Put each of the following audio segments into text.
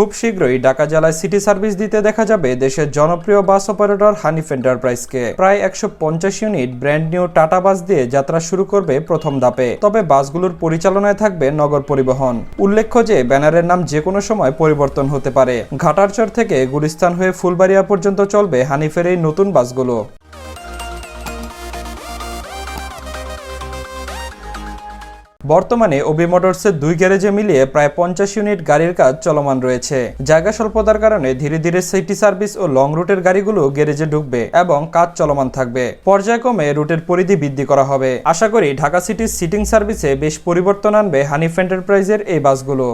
খুব শীঘ্রই ঢাকা জেলায় সিটি সার্ভিস দিতে দেখা যাবে দেশের জনপ্রিয় বাস অপারেটর হানিফ এন্টারপ্রাইজকে। প্রায় একশো পঞ্চাশ unit brand new Tata bus দিয়ে যাত্রা শুরু করবে প্রথম ধাপে। তবে বাসগুলোর পরিচালনায় থাকবে নগর পরিবহন। উল্লেখ্য যে, ব্যানারের নাম যে কোনো সময় পরিবর্তন হতে পারে। ঘাটারচর থেকে গুলিস্তান হয়ে ফুলবাড়িয়া পর্যন্ত চলবে হানিফের এই নতুন বাসগুলো। বর্তমানে ওবি মোটরসের দুই গ্যারেজে মিলিয়ে প্রায় পঞ্চাশ ইউনিট গাড়ির কাজ চলমান রয়েছে। জায়গা স্বল্পতার কারণে ধীরে ধীরে সিটি সার্ভিস ও লং রুটের গাড়িগুলো গ্যারেজে ঢুকবে এবং কাজ চলমান থাকবে। পর্যায়ক্রমে রুটের পরিধি বৃদ্ধি করা হবে। আশা করি ঢাকা সিটির সিটিং সার্ভিসে বেশ পরিবর্তন আনবে হানিফ এন্টারপ্রাইজের এই বাসগুলো।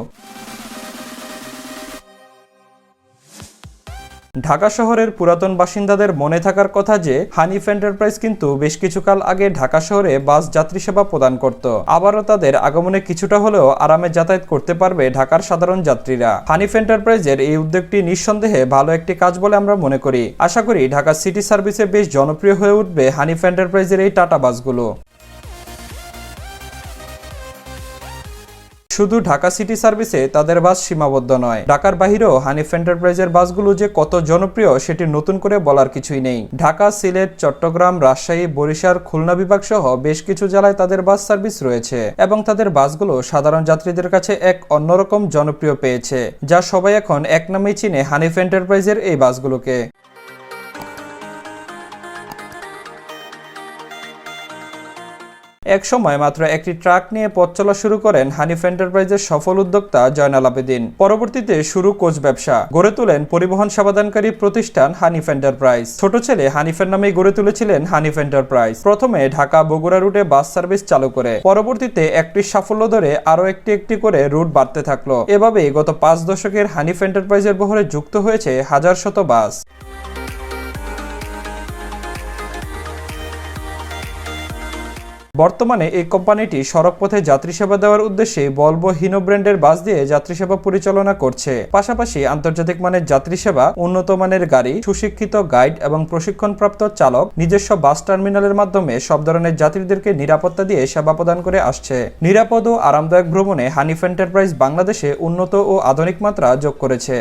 ঢাকা শহরের পুরাতন বাসিন্দাদের মনে থাকার কথা যে, হানিফ এন্টারপ্রাইজ কিন্তু বেশ কিছুকাল আগে ঢাকা শহরে বাস যাত্রী সেবা প্রদান করত। আবারও তাদের আগমনে কিছুটা হলেও আরামে যাতায়াত করতে পারবে ঢাকার সাধারণ যাত্রীরা। হানিফ এন্টারপ্রাইজের এই উদ্যোগটি নিঃসন্দেহে ভালো একটি কাজ বলে আমরা মনে করি। আশা করি ঢাকা সিটি সার্ভিসে বেশ জনপ্রিয় হয়ে উঠবে হানিফ এন্টারপ্রাইজের এই টাটা বাসগুলো। শুধু ঢাকা সিটি সার্ভিসে তাদের বাস সীমাবদ্ধ নয়। ঢাকার বাহিরেও হানিফ এন্টারপ্রাইজের বাসগুলো যে কত জনপ্রিয়, সেটি নতুন করে বলার কিছুই নেই। ঢাকা, সিলেট, চট্টগ্রাম, রাজশাহী, বরিশাল, খুলনা বিভাগ সহ বেশ কিছু জেলায় তাদের বাস সার্ভিস রয়েছে এবং তাদের বাসগুলো সাধারণ যাত্রীদের কাছে এক অন্যরকম জনপ্রিয় পেয়েছে, যা সবাই এখন এক নামেই চিনে হানিফ এন্টারপ্রাইজের এই বাসগুলোকে। এক সময় মাত্র একটি ট্রাক নিয়ে পথ চলা শুরু করেন হানিফ এন্টারপ্রাইজের সফল উদ্যোক্তা জয়নাল আবেদিন। পরবর্তীতে শুরু কোচ ব্যবসা। গড়ে তোলেন পরিবহন সেবাদানকারী প্রতিষ্ঠান হানিফ এন্টারপ্রাইজ। ছোট ছেলে হানিফের নামে গড়ে তুলেছিলেন হানিফ এন্টারপ্রাইজ। প্রথমে ঢাকা বগুড়া রুটে বাস সার্ভিস চালু করে। পরবর্তীতে একটি সাফল্য ধরে আরও একটি একটি করে রুট বাড়তে থাকল। এভাবে গত পাঁচ দশকের হানিফ এন্টারপ্রাইজের বহরে যুক্ত হয়েছে হাজার শত বাস। বর্তমানে এই কোম্পানিটি সড়কপথে যাত্রী সেবা দেওয়ার উদ্দেশ্যে বলব হিনো ব্র্যান্ডের বাস দিয়ে যাত্রী সেবা পরিচালনা করছে। পাশাপাশি আন্তর্জাতিক মানের যাত্রী সেবা উন্নত মানের গাড়ি, সুশিক্ষিত গাইড এবং প্রশিক্ষণপ্রাপ্ত চালক নিজস্ব বাস টার্মিনালের মাধ্যমে সব ধরনের যাত্রীদেরকে নিরাপত্তা দিয়ে সেবা প্রদান করে আসছে। নিরাপদ ও আরামদায়ক ভ্রমণে হানিফ এন্টারপ্রাইজ বাংলাদেশে উন্নত ও আধুনিক মাত্রা যোগ করেছে।